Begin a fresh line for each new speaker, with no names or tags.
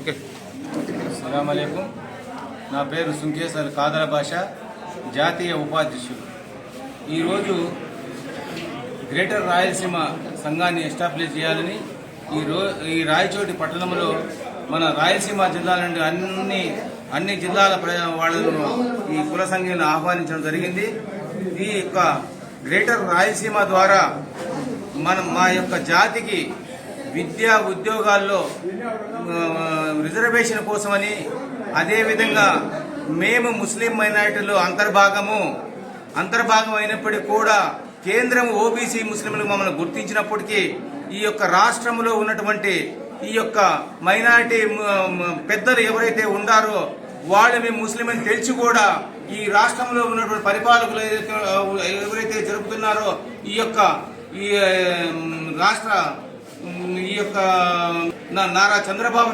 Okay.
అస్సలామలైకుం. నా పేరు సుంకేశ్వర్ కాదర భాష జాతీయ ఉపాధ్యక్షుడు. ఈరోజు గ్రేటర్ రాయలసీమ సంఘాన్ని ఎస్టాబ్లిష్ చేయాలని ఈ రో ఈ రాయచోటి పట్టణంలో మన రాయలసీమ జిల్లాల నుండి అన్ని అన్ని జిల్లాల వాళ్ళను ఈ కుల సంఘాన్ని ఆహ్వానించడం జరిగింది. ఈ యొక్క గ్రేటర్ రాయలసీమ ద్వారా మనం మా యొక్క జాతికి విద్యా ఉద్యోగాల్లో రిజర్వేషన్ కోసమని అదేవిధంగా మేము ముస్లిం మైనారిటీలో అంతర్భాగము అంతర్భాగం అయినప్పటికీ కూడా కేంద్రం ఓబీసీ ముస్లింలు మమ్మల్ని గుర్తించినప్పటికీ ఈ యొక్క రాష్ట్రంలో ఉన్నటువంటి ఈ యొక్క మైనారిటీ పెద్దలు ఎవరైతే ఉండారో వాళ్ళు మేము ముస్లిం అని తెలిసి కూడా ఈ రాష్ట్రంలో ఉన్నటువంటి పరిపాలకులు ఎవరైతే జరుపుతున్నారో ఈ యొక్క ఈ రాష్ట్ర ఈ యొక్క నా- నారా చంద్రబాబు